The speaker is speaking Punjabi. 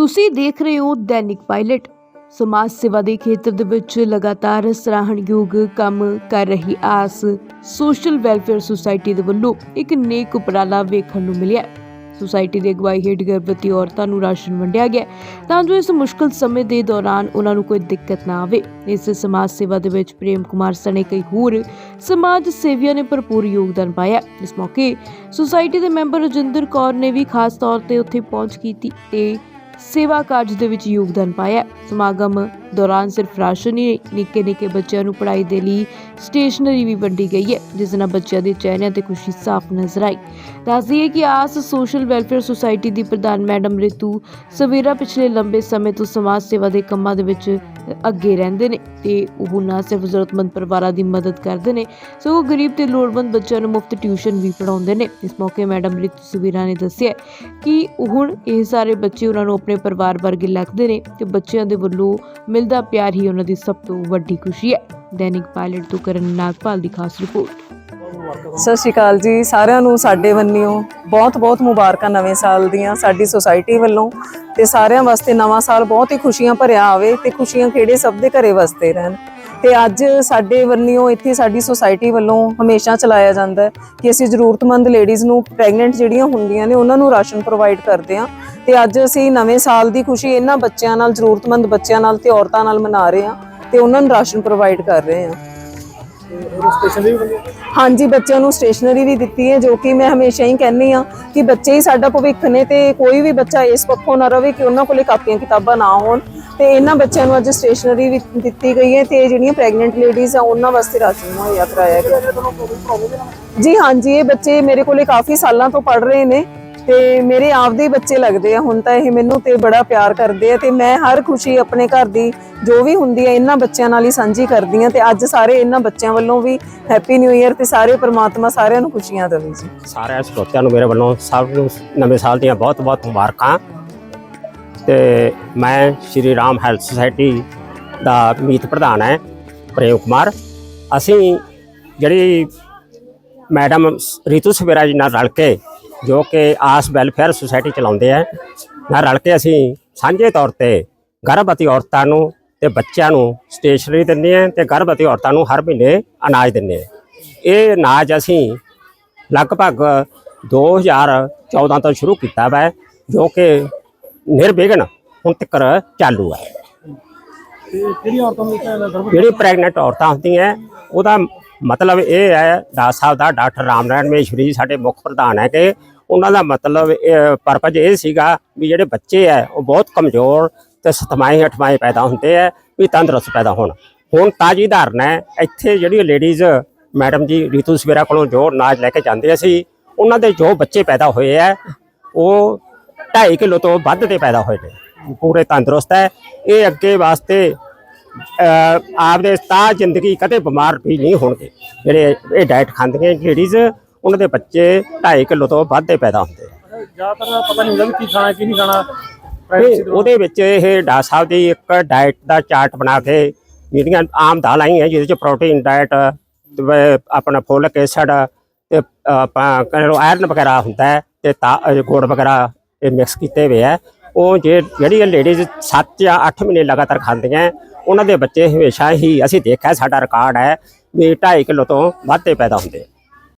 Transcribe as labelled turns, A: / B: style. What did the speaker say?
A: ਤੁਸੀਂ ਦੇਖ ਰਹੇ ਹੋ ਦੈਨਿਕ ਪਾਇਲਟ। ਸਮਾਜ ਸੇਵਾ ਦੇ ਖੇਤਰ ਦੇ ਵਿੱਚ ਲਗਾਤਾਰ ਸਰਾਹਣਯੋਗ ਕੰਮ ਕਰ ਰਹੀ ਆਸ ਸੋਸ਼ਲ ਵੈਲਫੇਅਰ ਸੁਸਾਇਟੀ ਦੇ ਵੱਲੋਂ ਇੱਕ ਨੇਕ ਉਪਰਾਲਾ ਵੇਖਣ ਨੂੰ ਮਿਲਿਆ। ਸੁਸਾਇਟੀ ਦੀ ਅਗਵਾਈ ਹੇਠ ਗਰਭਵਤੀ ਔਰਤਾਂ ਨੂੰ ਰਾਸ਼ਨ ਵੰਡਿਆ ਗਿਆ ਤਾਂ ਜੋ ਇਸ ਮੁਸ਼ਕਲ ਸਮੇਂ ਦੇ ਦੌਰਾਨ ਉਹਨਾਂ ਨੂੰ ਕੋਈ ਦਿੱਕਤ ਨਾ ਆਵੇ। ਇਸ ਸਮਾਜ ਸੇਵਾ ਦੇ ਵਿੱਚ ਪ੍ਰੇਮ ਕੁਮਾਰ ਸਣੇ ਕਈ ਹੋਰ ਸਮਾਜ ਸੇਵੀਆਂ ਨੇ ਭਰਪੂਰ ਯੋਗਦਾਨ ਪਾਇਆ। ਇਸ ਮੌਕੇ ਸੁਸਾਇਟੀ ਦੇ ਮੈਂਬਰ ਰਜਿੰਦਰ ਕੌਰ ਨੇ ਵੀ ਖਾਸ ਤੌਰ ਤੇ ਉੱਥੇ ਪਹੁੰਚ ਕੀਤੀ ਤੇ ਸੇਵਾ ਕਾਰਜ ਦੇ ਵਿੱਚ ਯੋਗਦਾਨ ਪਾਇਆ। ਸਮਾਗਮ ਦੌਰਾਨ ਸਿਰਫ ਰਾਸ਼ਨ ਹੀ ਨਿੱਕੇ ਨਿੱਕੇ ਬੱਚਿਆਂ ਨੂੰ ਪੜ੍ਹਾਈ ਦੇ ਲਈ ਸਟੇਸ਼ਨਰੀ ਵੀ ਵੰਡੀ ਗਈ ਹੈ, ਜਿਸ ਨਾਲ ਬੱਚਿਆਂ ਦੇ ਚਿਹਰਿਆਂ ਤੇ ਖੁਸ਼ੀ ਸਾਫ਼ ਨਜ਼ਰ ਆਈ। ਦੱਸਦੀ ਹੈ ਕਿ ਆਸ ਸੋਸ਼ਲ ਵੈਲਫੇਅਰ ਸੁਸਾਇਟੀ ਦੀ ਪ੍ਰਧਾਨ ਮੈਡਮ ਰਿਤੂ ਸਵੇਰਾ ਪਿਛਲੇ ਲੰਬੇ ਸਮੇਂ ਤੋਂ ਸਮਾਜ ਸੇਵਾ ਦੇ ਕੰਮਾਂ ਦੇ ਵਿੱਚ ਅੱਗੇ ਰਹਿੰਦੇ ਨੇ ਤੇ ਉਹ ਨਾ ਸਿਰਫ ਜ਼ਰੂਰਤਮੰਦ ਪਰਿਵਾਰਾਂ ਦੀ ਮਦਦ ਕਰਦੇ ਨੇ, ਸਗੋਂ ਗਰੀਬ ਤੇ ਲੋੜਵੰਦ ਬੱਚਿਆਂ ਨੂੰ ਮੁਫਤ ਟਿਊਸ਼ਨ ਵੀ ਪੜਾਉਂਦੇ ਨੇ। ਇਸ ਮੌਕੇ ਮੈਡਮ ਰਿਤੂ ਸਵੇਰਾ ਨੇ ਦੱਸਿਆ ਕਿ ਹੁਣ ਇਹ ਸਾਰੇ ਬੱਚੇ ਉਹਨਾਂ ਨੂੰ ਆਪਣੇ ਪਰਿਵਾਰ ਵਰਗੇ ਲੱਗਦੇ ਨੇ ਤੇ ਬੱਚਿਆਂ ਦੇ ਵੱਲੋਂ ਮਿਲਦਾ ਪਿਆਰ ਹੀ ਉਹਨਾਂ ਦੀ ਸਭ ਤੋਂ ਵੱਡੀ ਖੁਸ਼ੀ ਹੈ। ਦੈਨਿਕ ਪਾਇਲਟ ਤੋਂ ਕਰਨ ਨਾਗਪਾਲ ਦੀ ਖਾਸ ਰਿਪੋਰਟ।
B: ਸਤਿ ਸ਼੍ਰੀ ਅਕਾਲ ਜੀ, ਸਾਰਿਆਂ ਨੂੰ, ਸਾਡੇ ਵੱਲੋਂ ਬਹੁਤ-ਬਹੁਤ ਮੁਬਾਰਕਾਂ ਨਵੇਂ ਸਾਲ ਦੀਆਂ ਸਾਡੀ ਸੁਸਾਇਟੀ ਵੱਲੋਂ ਤੇ ਸਾਰਿਆਂ ਵਾਸਤੇ ਨਵਾਂ ਸਾਲ ਬਹੁਤ ਹੀ ਖੁਸ਼ੀਆਂ ਭਰਿਆ ਆਵੇ ਤੇ ਖੁਸ਼ੀਆਂ ਖੇੜੇ ਸਭ ਦੇ ਘਰੇ ਵਸਦੇ ਰਹਿਣ। ਤੇ ਅੱਜ ਸਾਡੇ ਵੱਲੋਂ, ਇੱਥੇ ਸਾਡੀ ਸੁਸਾਇਟੀ ਵੱਲੋਂ ਹਮੇਸ਼ਾ ਚਲਾਇਆ ਜਾਂਦਾ ਹੈ ਕਿ ਅਸੀਂ ਜ਼ਰੂਰਤਮੰਦ ਲੇਡੀਜ਼ ਨੂੰ ਪ੍ਰੈਗਨੈਂਟ ਜਿਹੜੀਆਂ ਹੁੰਦੀਆਂ ਨੇ, ਉਹਨਾਂ ਨੂੰ ਰਾਸ਼ਨ ਪ੍ਰੋਵਾਈਡ ਕਰਦੇ ਹਾਂ। ਤੇ ਅੱਜ ਅਸੀਂ ਨਵੇਂ ਸਾਲ ਦੀ ਖੁਸ਼ੀ ਇਹਨਾਂ ਬੱਚਿਆਂ ਨਾਲ, ਜ਼ਰੂਰਤਮੰਦ ਬੱਚਿਆਂ ਨਾਲ ਤੇ ਔਰਤਾਂ ਨਾਲ ਮਨਾ ਰਹੇ ਹਾਂ। ਤੇ ਉਹਨਾਂ ਨੂੰ ਰਾਸ਼ਨ ਪ੍ਰੋਵਾਈਡ ਕਰ ਰਹੇ ਹਾਂ। ਹਾਂਜੀ, ਬੱਚਿਆਂ ਨੂੰ ਸਟੇਸ਼ਨਰੀ ਵੀ ਦਿੱਤੀ ਹੈ, ਜੋ ਕਿ ਮੈਂ ਹਮੇਸ਼ਾ ਹੀ ਕਹਿੰਨੀ ਆ ਕਿ ਬੱਚੇ ਹੀ ਸਾਡਾ ਭਵਿੱਖ ਨੇ ਤੇ ਕੋਈ ਵੀ ਬੱਚਾ ਇਸ ਪੱਖੋਂ ਨਾ ਰਵੇ ਕਿ ਉਹਨਾਂ ਕੋਲੇ ਕਾਪੀਆਂ ਕਿਤਾਬਾਂ ਨਾ ਹੋਣ। ਤੇ ਇਹਨਾਂ ਬੱਚਿਆਂ ਨੂੰ ਅੱਜ ਸਟੇਸ਼ਨਰੀ ਵੀ ਦਿੱਤੀ ਗਈ ਹੈ ਤੇ ਜਿਹੜੀਆਂ ਪ੍ਰੈਗਨੈਂਟ ਲੇਡੀਜ਼ ਆ, ਉਹਨਾਂ ਵਾਸਤੇ ਰਾਸ਼ਨ ਮੁਹੱਈਆ ਕਰਾਇਆ ਗਿਆ। ਜੀ ਹਾਂਜੀ, ਇਹ ਬੱਚੇ ਮੇਰੇ ਕੋਲੇ ਕਾਫੀ ਸਾਲਾਂ ਤੋਂ ਪੜ ਰਹੇ ਨੇ। ਤੇ ਮੇਰੇ ਆਪਦੇ ਬੱਚੇ ਲੱਗਦੇ ਆ। ਹੁਣ ਤਾਂ ਇਹ ਮੈਨੂੰ ਤੇ ਬੜਾ ਪਿਆਰ ਕਰਦੇ ਆ ਤੇ ਮੈਂ ਹਰ ਖੁਸ਼ੀ ਆਪਣੇ ਘਰ ਦੀ ਜੋ ਵੀ ਹੁੰਦੀ ਹੈ ਇਹਨਾਂ ਬੱਚਿਆਂ ਨਾਲ ਹੀ ਸਾਂਝੀ ਕਰਦੀ ਆ ਤੇ ਅੱਜ ਸਾਰੇ ਇਹਨਾਂ ਬੱਚਿਆਂ ਵੱਲੋਂ ਵੀ ਹੈਪੀ ਨਿਊ ਇਅਰ ਤੇ ਸਾਰੇ ਪ੍ਰਮਾਤਮਾ ਸਾਰਿਆਂ ਨੂੰ ਖੁਸ਼ੀਆਂ ਦੇਵੇ ਜੀ।
C: ਸਾਰਿਆਂ ਸਰੋਤਿਆਂ ਨੂੰ ਮੇਰੇ ਵੱਲੋਂ ਸਭ ਨੂੰ ਨਵੇਂ ਸਾਲ ਦੀਆਂ ਬਹੁਤ-ਬਹੁਤ ਮੁਬਾਰਕਾਂ। ਤੇ ਮੈਂ ਸ਼੍ਰੀ ਰਾਮ ਹੈਲਥ ਸੁਸਾਇਟੀ ਦਾ ਮੀਤ ਪ੍ਰਧਾਨ ਹੈ, ਪ੍ਰੇਮ ਕੁਮਾਰ। ਅਸੀਂ ਜਿਹੜੀ ਮੈਡਮ ਰੀਤੂ ਸਵੇਰਾ ਜੀ ਨਾਲ ਰਲ ਕੇ ਜੋ ਕਿ ਆਸ ਵੈਲਫੇਅਰ ਸੁਸਾਇਟੀ ਚਲਾਉਂਦੇ ਆ। ਨਾਲ ਰਲ ਕੇ ਅਸੀਂ ਸਾਂਝੇ ਤੌਰ ਤੇ ਗਰਭਵਤੀ ਔਰਤਾਂ ਨੂੰ ਤੇ ਬੱਚਿਆਂ ਨੂੰ ਸਟੇਸ਼ਨਰੀ ਦਿੰਦੇ ਆ ਤੇ ਗਰਭਵਤੀ ਔਰਤਾਂ ਨੂੰ ਹਰ ਮਹੀਨੇ ਅਨਾਜ ਦਿੰਦੇ ਆ। ਇਹ ਅਨਾਜ ਅਸੀਂ ਲਗਭਗ 2014 ਤੋਂ ਸ਼ੁਰੂ ਕੀਤਾ ਵਾ ਜੋ ਕਿ ਨਿਰਵਿਘਨ ਹੁਣ ਤੱਕ ਚਾਲੂ ਹੈ
D: ਕਿਹੜੀਆਂ ਔਰਤਾਂ ਨੂੰ
C: ਜਿਹੜੀ ਪ੍ਰੈਗਨੈਂਟ ਔਰਤਾਂ ਹੁੰਦੀਆਂ ਉਹਦਾ ਮਤਲਬ ਇਹ ਹੈ, ਦਾਸ ਸਾਹਿਬ ਦਾ ਡਾਕਟਰ ਰਾਮਨਾਰਾਇਣ ਮੇਸ਼ਵਰੀ ਜੀ ਸਾਡੇ ਮੁੱਖ ਪ੍ਰਧਾਨ ਹੈ ਕਿ ਉਹਨਾਂ ਦਾ ਮਤਲਬ ਪਰਪਸ ਇਹ ਸੀਗਾ ਵੀ ਜਿਹੜੇ ਬੱਚੇ ਹੈ, ਉਹ ਬਹੁਤ ਕਮਜ਼ੋਰ ਤੇ ਸਤਮਾਈ ਅਠਮਾਈ ਪੈਦਾ ਹੁੰਦੇ ਹੈ, ਵੀ ਤੰਦਰੁਸਤ ਪੈਦਾ ਹੋਣ। ਹੁਣ ਤਾਜੀ ਧਾਰਨ ਹੈ, ਇੱਥੇ ਜਿਹੜੀ ਲੇਡੀਜ਼ ਮੈਡਮ ਜੀ ਰੀਤੂ ਸਵੇਰਾ ਕੋਲੋਂ ਜੋ ਅਨਾਜ ਲੈ ਕੇ ਜਾਂਦੇ ਸੀ, ਉਹਨਾਂ ਦੇ ਜੋ ਬੱਚੇ ਪੈਦਾ ਹੋਏ ਆ ਉਹ 2.5 ਕਿਲੋ ਤੋਂ ਵੱਧ ਦੇ ਪੈਦਾ ਹੋਏ ਨੇ। ਪੂਰੇ ਤੰਦਰੁਸਤ ਹੈ। ਇਹ ਅੱਗੇ ਵਾਸਤੇ ਆਪਦੇ ਸਤਾ ਜ਼ਿੰਦਗੀ ਕਦੇ ਬਿਮਾਰ ਵੀ ਨਹੀਂ ਹੋਣਗੇ। ਜਿਹੜੇ ਇਹ ਡਾਈਟ ਖਾਂਦੀਆਂ ਲੇਡੀਜ਼ ਉਹਨਾਂ ਦੇ ਬੱਚੇ 2.5 ਕਿਲੋ ਤੋਂ ਵੱਧ ਦੇ ਪੈਦਾ ਹੁੰਦੇ ਆ।
D: ਜ਼ਿਆਦਾਤਰ ਪਤਾ ਨਹੀਂ ਹੁੰਦਾ ਵੀ ਕੀ ਖਾਣਾ ਕੀ ਨਹੀਂ ਖਾਣਾ।
C: ਤੇ ਉਹਦੇ ਵਿੱਚ। ਇਹ ਡਾਕਟਰ ਸਾਹਿਬ ਦੀ ਇੱਕ ਡਾਈਟ ਦਾ ਚਾਰਟ ਬਣਾ ਕੇ ਜਿਹੜੀਆਂ ਆਮ ਦਾਲਾਂ ਹੀ ਹੈ ਜਿਹਦੇ ਚ ਪ੍ਰੋਟੀਨ ਡਾਈਟ ਆਪਣਾ ਫੋਲਿਕ ਐਸਿਡ ਤੇ ਆਪਾਂ ਆਇਰਨ ਵਗੈਰਾ ਹੁੰਦਾ ਹੈ ਤੇ ਤਾ- ਗੁੜ ਵਗੈਰਾ ਇਹ ਮਿਕਸ ਕੀਤੇ ਹੋਏ ਆ। ਉਹ ਜੇ ਜਿਹੜੀ ਲੇਡੀਜ਼ 7 ਜਾਂ 8 ਮਹੀਨੇ ਲਗਾਤਾਰ ਖਾਂਦੀਆਂ, ਉਹਨਾਂ ਦੇ ਬੱਚੇ ਹਮੇਸ਼ਾ ਹੀ ਅਸੀਂ ਦੇਖਿਆ ਸਾਡਾ ਰਿਕਾਰਡ ਹੈ ਵੀ 2.5 ਕਿਲੋ ਤੋਂ ਵੱਧ ਦੇ ਪੈਦਾ ਹੁੰਦੇ